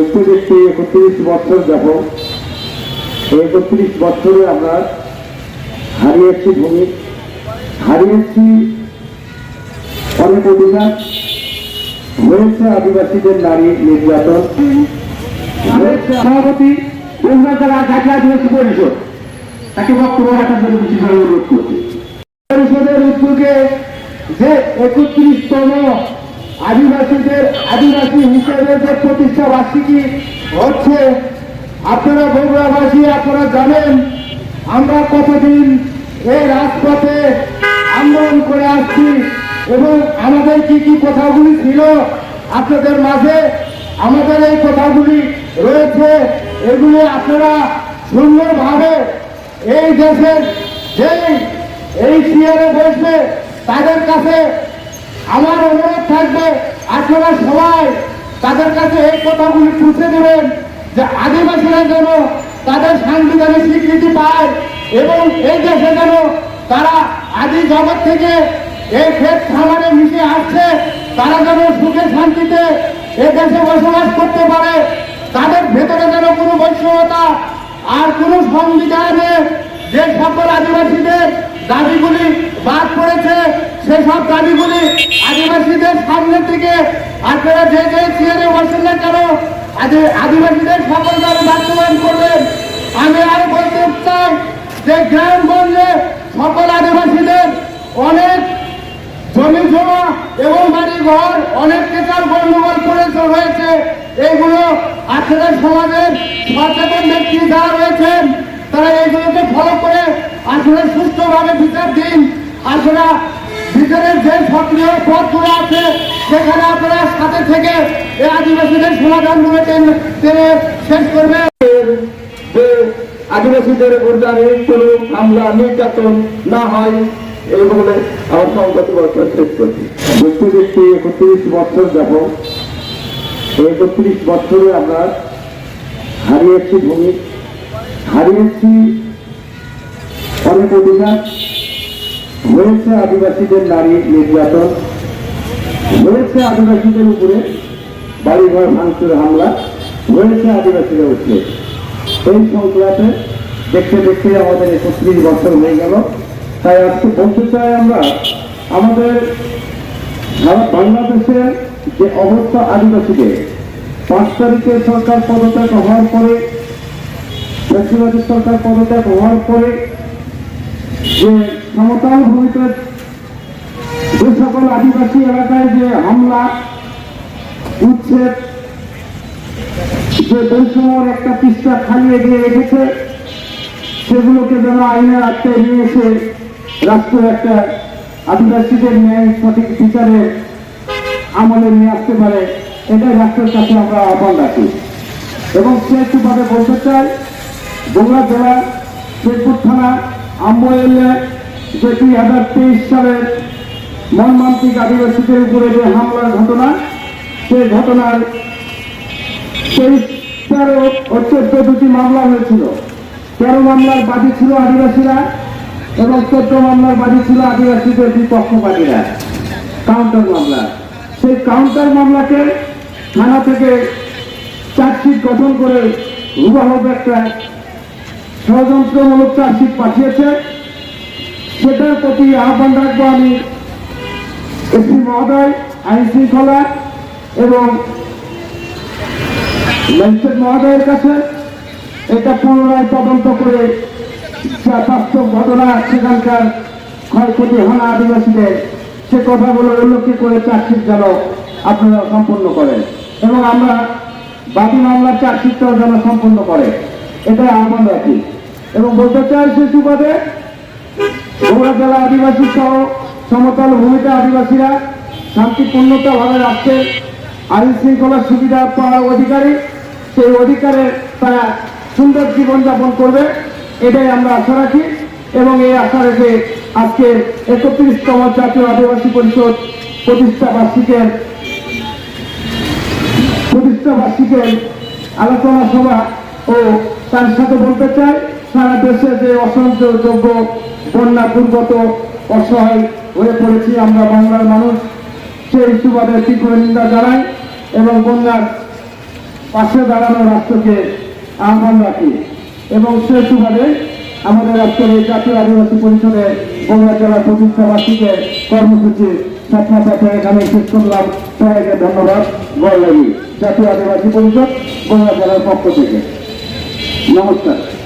দেখতে একত্রিশ বছর যাব একত্রিশ বছরে আমরা হারিয়েছি ভূমি। হারিয়েছি অনেক অধিকার। হয়েছে আদিবাসীদের নারী নির্যাতন। সভাপতি আদিবাসী পরিষদ। তাকে বক্তব্য রাখার জন্য বিশেষভাবে অনুরোধ করছি। পরিষদের উদ্যোগে যে একত্রিশতম আদিবাসীদের, আদিবাসী হিসেবে যে প্রতিষ্ঠা বার্ষিকী হচ্ছে, আপনারা বগুড়াবাসী, আপনারা জানেন, আমরা কতদিন এই রাজপথে আন্দোলন করে আসছি এবং আমাদের কি কি কথাগুলি ছিল আপনাদের মাঝে, আমাদের এই কথাগুলি রয়েছে, এগুলি আপনারা সুন্দরভাবে এই দেশের যেই, এই চেয়ারে বসবে, তাদের কাছে আমার অনুরোধ থাকবে আপনারা সবাই তাদের কাছে এই কথাগুলি পুষে দেবেন যে আদিবাসীরা যেন তাদের সাংবিধানিক স্বীকৃতি পায় এবং এই দেশে যেন তারা আদি জগৎ থেকে এই ক্ষেত খামারে মিশে আসছে, তারা যেন সুখে শান্তিতে এ দেশে বসবাস করতে পারে। তাদের ভেতরে যেন কোনো বৈষম্যতা আর কোনো সংবিধানে যে সকল আদিবাসীদের দাবিগুলি বাদ পড়েছে, সেসব দাবিগুলি আদিবাসীদের সামনে থেকে আপনারা যে যে চেয়ারে বসেন না কেন, আদি- আদিবাসীদের সকল দাবি বাস্তবায়ন করবেন। আমি আর বলতে চাই যে গ্রামগঞ্জে সকল আদিবাসীদের অনেক জমি জমা এবং বাড়ি ঘর, অনেক কেতার গন্ডগোল করে হয়েছে। এইগুলো আপনারা সমাজের সচেতন ব্যক্তি যারা রয়েছেন তারা এইগুলোকে ফলো করে আসলে সুস্থভাবে বিচার দিন। আসলে ভিতরের যে সক্রিয় পথগুলো আছে, সেখানে আপনারা সাথে থেকে এই আদিবাসীদের সমাধানগুলো টেনে শেষ করবে যে আদিবাসীদের উপর জানি কোনো হামলা, নির্যাতন না হয়, এই বলে আমার সংকট বছর শেষ করছি। দেখতে দেখতে একত্রিশ বছর যাব একত্রিশ বছরে আমরা হারিয়েছি ভূমি। হারিয়েছি অনেক অধিকার হয়েছে আদিবাসীদের নারী নির্যাতন। হয়েছে আদিবাসীদের উপরে বাড়িঘর ভাঙচুর হামলা। হয়েছে আদিবাসীদের উপরে এই সংক্রান্তে দেখতে দেখতে আমাদের একত্রিশ বছর হয়ে গেল। তাই আজকে বলতে চাই আমরা, আমাদের সারা বাংলাদেশের যে অবস্থা আদিবাসীদের, পাঁচ তারিখে সরকার পদত্যাগ হওয়ার পরে ফ্যাসিবাদী সরকার পদত্যাগ হওয়ার পরে যে সমতল ভূমিতে যে সকল আদিবাসী এলাকায় যে হামলা, উচ্ছেদ, যে বৈষম্যর একটা পৃষ্ঠা খালিয়ে দিয়ে রেখেছে, সেগুলোকে যেন আইনের আত্মায় নিয়ে এসে রাষ্ট্র একটা আদিবাসীদের ন্যায় সঠিক বিচারে আমলে নিয়ে আসতে পারে, এটাই রাষ্ট্রের কাছে আমরা আহ্বান রাখি। এবং সেভাবে বলতে চাই বগুড়া জেলার শেরপুর থানা আম্বয়েলে যে দুই হাজার তেইশ সালের মর্মান্তিক আদিবাসীদের উপরে যে হামলার ঘটনা, সেই ঘটনার তেইশ, তেরো ও চোদ্দ দুটি মামলা হয়েছিল। তেরো মামলার বাদী ছিল আদিবাসীরা এবং চোদ্দ মামলার বাদী ছিল আদিবাসীদের বিপক্ষবাদীরা কাউন্টার মামলা। সেই কাউন্টার মামলাকে থানা থেকে চার্জশিট গঠন করে হুবাহুব একটা ষড়যন্ত্রমূলক চার্জশিট পাঠিয়েছে। সেটার প্রতি আহ্বান রাখব আমি এসপি মহোদয়, আইন শৃঙ্খলা এবং ম্যাজিস্ট্রেট মহোদয়ের কাছে। এটা পুনরায় তদন্ত করে বাস্তব ঘটনা, সেখানকার ক্ষয়ক্ষতি হানা আদিবাসীদের সে কথাগুলো উল্লেখ করে চার্জশিট যেন আপনারা সম্পন্ন করেন এবং আমরা বাকি মামলার চার্জশিটটাও যেন সম্পন্ন করে এটাই আহ্বান রাখি। এবং বলতে চাই সে সুবাদে বগুড়া জেলা আদিবাসী সহ সমতল ভূমিতে আদিবাসীরা শান্তিপূর্ণতাভাবে রাষ্ট্রের আইন শৃঙ্খলার সুবিধা পাওয়ার অধিকারী, সেই অধিকারে তারা সুন্দর জীবনযাপন করবে, এটাই আমরা আশা রাখি এবং এই আশা রেখে আজকে একত্রিশতম জাতীয় আদিবাসী পরিষদ প্রতিষ্ঠা বার্ষিকের প্রতিষ্ঠা বার্ষিকের আলোচনা সভা ও তার সাথে বলতে চাই সারা দেশে যে অসংখ্য যোগ্য বন্যা, দুর্গত, অসহায় হয়ে পড়েছি আমরা বাংলার মানুষ, সেই সুবাদে তীব্র নিন্দা জানাই এবং বন্যার পাশে দাঁড়ানো রাষ্ট্রকে আহ্বান রাখি। এবং সেই সুবাদে আমাদের আজকের এই জাতীয় আদিবাসী পরিষদে বগুড়া জেলার প্রতিষ্ঠা বার্ষিকের কর্মসূচি ছাত্র এখানে শেষ করলাম। সবাইকে ধন্যবাদ। গড় জাতীয় আদিবাসী পরিষদ বগুড়া জেলার পক্ষ থেকে। নমস্কার।